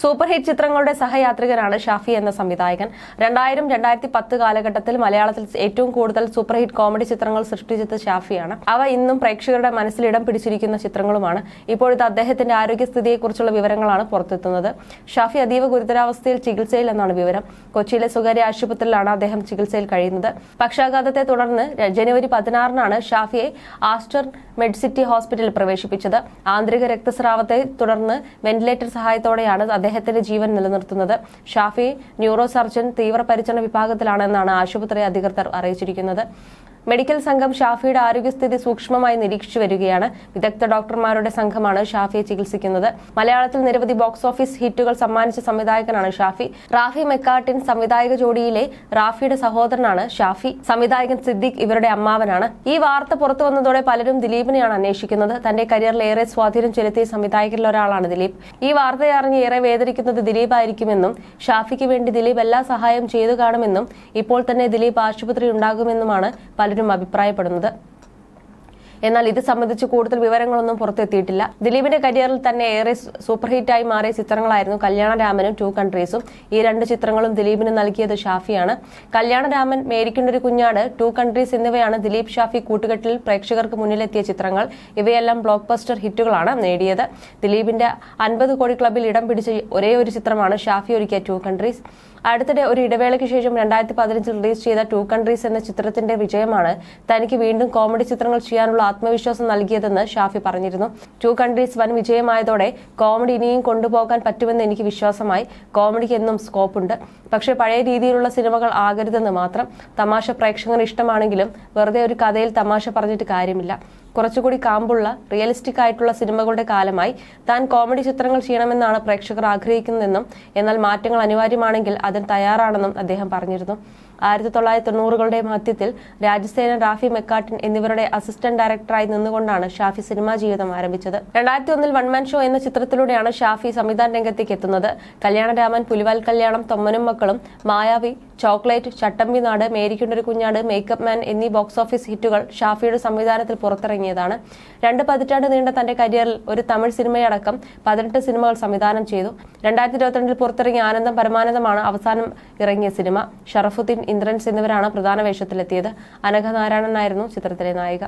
Super hit ചിത്രങ്ങളുടെ സഹയാത്രികനാണ് ഷാഫി എന്ന സംവിധായകൻ. രണ്ടായിരം രണ്ടായിരത്തി പത്ത് കാലഘട്ടത്തിൽ മലയാളത്തിൽ ഏറ്റവും കൂടുതൽ സൂപ്പർ ഹിറ്റ് കോമഡി ചിത്രങ്ങൾ സൃഷ്ടിച്ചത് ഷാഫിയാണ്. അവ ഇന്നും പ്രേക്ഷകരുടെ മനസ്സിൽ ഇടം പിടിച്ചിരിക്കുന്ന ചിത്രങ്ങളുമാണ്. ഇപ്പോഴത്തെ അദ്ദേഹത്തിന്റെ ആരോഗ്യസ്ഥിതിയെക്കുറിച്ചുള്ള വിവരങ്ങളാണ് പുറത്തെത്തുന്നത്. ഷാഫി അതീവ ഗുരുതരാവസ്ഥയിൽ ചികിത്സയിൽ എന്നാണ് വിവരം. കൊച്ചിയിലെ സ്വകാര്യ ആശുപത്രിയിലാണ് അദ്ദേഹം ചികിത്സയിൽ കഴിയുന്നത്. പക്ഷാഘാതത്തെ തുടർന്ന് ജനുവരി പതിനാറിനാണ് ഷാഫിയെ ആസ്റ്റർ മെഡ്സിറ്റി ഹോസ്പിറ്റലിൽ പ്രവേശിപ്പിച്ചത്. ആന്തരിക രക്തസ്രാവത്തെ തുടർന്ന് വെന്റിലേറ്റർ സഹായത്തോടെയാണ് അദ്ദേഹത്തിന്റെ ജീവൻ നിലനിർത്തുന്നത്. ഷാഫി ന്യൂറോ സർജൻ തീവ്രപരിചരണ വിഭാഗത്തിലാണെന്നാണ് ആശുപത്രി അധികൃതർ അറിയിച്ചിരിക്കുന്നത്. മെഡിക്കൽ സംഘം ഷാഫിയുടെ ആരോഗ്യസ്ഥിതി സൂക്ഷ്മമായി നിരീക്ഷിച്ചു വരികയാണ്. വിദഗ്ധ ഡോക്ടർമാരുടെ സംഘമാണ് ഷാഫിയെ ചികിത്സിക്കുന്നത്. മലയാളത്തിൽ നിരവധി ബോക്സ് ഓഫീസ് ഹിറ്റുകൾ സമ്മാനിച്ച സംവിധായകനാണ് ഷാഫി. റാഫി മെക്കാട്ടിൻ സംവിധായക ജോഡിയിലെ റാഫിയുടെ സഹോദരനാണ് ഷാഫി. സംവിധായകൻ സിദ്ദിഖ് ഇവരുടെ അമ്മാവനാണ്. ഈ വാർത്ത പുറത്തു വന്നതോടെ പലരും ദിലീപിനെയാണ് അന്വേഷിക്കുന്നത്. തന്റെ കരിയറിൽ ഏറെ സ്വാധീനം ചെലുത്തിയ സംവിധായകരിൽ ഒരാളാണ് ദിലീപ്. ഈ വാർത്തയറിഞ്ഞ് ഏറെ വേദനിക്കുന്നത് ദിലീപ് ആയിരിക്കുമെന്നും ഷാഫിക്ക് വേണ്ടി ദിലീപ് എല്ലാ സഹായം ചെയ്തു കാണുമെന്നും ഇപ്പോൾ തന്നെ ദിലീപ് ആശുപത്രി ഉണ്ടാകുമെന്നുമാണ് പലരും അഭിപ്രായപ്പെടുന്നത്. എന്നാൽ ഇത് സംബന്ധിച്ച് കൂടുതൽ വിവരങ്ങളൊന്നും പുറത്തെത്തിയിട്ടില്ല. ദിലീപിന്റെ കരിയറിൽ തന്നെ ഏറെ സൂപ്പർ ഹിറ്റായി മാറിയ ചിത്രങ്ങളായിരുന്നു കല്യാണരാമനും ടു കൺട്രീസും. ഈ രണ്ട് ചിത്രങ്ങളും ദിലീപിന് നൽകിയത് ഷാഫിയാണ്. കല്യാണരാമൻ മേരിക്കുന്നൊരു കുഞ്ഞാട് ടു കൺട്രീസ് എന്നിവയാണ് ദിലീപ് ഷാഫി കൂട്ടുകെട്ടിൽ പ്രേക്ഷകർക്ക് മുന്നിലെത്തിയ ചിത്രങ്ങൾ. ഇവയെല്ലാം ബ്ലോക്ക് ബസ്റ്റർ ഹിറ്റുകളാണ് നേടിയത്. ദിലീപിന്റെ അൻപത് കോടി ക്ലബിൽ ഇടം പിടിച്ച ഒരേ ഒരു ചിത്രമാണ് ഷാഫി ഒരുക്കിയ ടു കൺട്രീസ്. അടുത്തിടെ ഒരു ഇടവേളയ്ക്ക് ശേഷം രണ്ടായിരത്തി പതിനഞ്ചിൽ റിലീസ് ചെയ്ത ടു കൺട്രീസ് എന്ന ചിത്രത്തിന്റെ വിജയമാണ് തനിക്ക് വീണ്ടും കോമഡി ചിത്രങ്ങൾ ചെയ്യാനുള്ള ആത്മവിശ്വാസം നൽകിയതെന്ന് ഷാഫി പറഞ്ഞിരുന്നു. ടു കൺട്രീസ് വൻ വിജയമായതോടെ കോമഡി ഇനിയും കൊണ്ടുപോകാൻ പറ്റുമെന്ന് എനിക്ക് വിശ്വാസമായി. കോമഡിക്ക് എന്നും സ്കോപ്പുണ്ട് പക്ഷേ പഴയ രീതിയിലുള്ള സിനിമകൾ ആകരുതെന്ന് മാത്രം തമാശ പ്രേക്ഷകർ ഇഷ്ടമാണെങ്കിലും വെറുതെ ഒരു കഥയിൽ തമാശ പറഞ്ഞിട്ട് കാര്യമില്ല. കുറച്ചുകൂടി കാമ്പുള്ള റിയലിസ്റ്റിക് ആയിട്ടുള്ള സിനിമകളുടെ കാലമായി താൻ കോമഡി ചിത്രങ്ങൾ ചെയ്യണമെന്നാണ് പ്രേക്ഷകർ ആഗ്രഹിക്കുന്നതെന്നും എന്നാൽ മാറ്റങ്ങൾ അനിവാര്യമാണെങ്കിൽ അതിന് തയ്യാറാണെന്നും അദ്ദേഹം പറഞ്ഞിരുന്നു. ആയിരത്തി തൊള്ളായിരത്തി തൊണ്ണൂറുകളുടെ മധ്യത്തിൽ രാജസേന റാഫി മെക്കാട്ടിൻ എന്നിവരുടെ അസിസ്റ്റന്റ് ഡയറക്ടറായി നിന്നുകൊണ്ടാണ് ഷാഫി സിനിമാ ജീവിതം ആരംഭിച്ചത്. രണ്ടായിരത്തി ഒന്നിൽ വൺമാൻ ഷോ എന്ന ചിത്രത്തിലൂടെയാണ് ഷാഫി സംവിധാന രംഗത്തേക്ക് എത്തുന്നത്. കല്യാണരാമൻ പുലിവാൽ കല്യാണം തൊമ്മനും മക്കളും മായാവി ചോക്ലേറ്റ് ചട്ടമ്പി നാട് മേരിക്കുണ്ടൊരു കുഞ്ഞാട് മേക്കപ്പ് മാൻ എന്നീ ബോക്സ് ഓഫീസ് ഹിറ്റുകൾ ഷാഫിയുടെ സംവിധാനത്തിൽ പുറത്തിറങ്ങിയതാണ്. രണ്ട് പതിറ്റാണ്ട് നീണ്ട തന്റെ കരിയറിൽ ഒരു തമിഴ് സിനിമയടക്കം പതിനെട്ട് സിനിമകൾ സംവിധാനം ചെയ്തു. രണ്ടായിരത്തി ഇരുപത്തിരണ്ടിൽ പുറത്തിറങ്ങിയ ആനന്ദം പരമാനന്ദമാണ് അവസാനം ഇറങ്ങിയ സിനിമ. ഷറഫുദ്ദീൻ ഇന്ദ്രൻസ് എന്നിവരാണ് പ്രധാന വേഷത്തിലെത്തിയത്. അനഘനാരായണനായിരുന്നു ചിത്രത്തിലെ നായിക.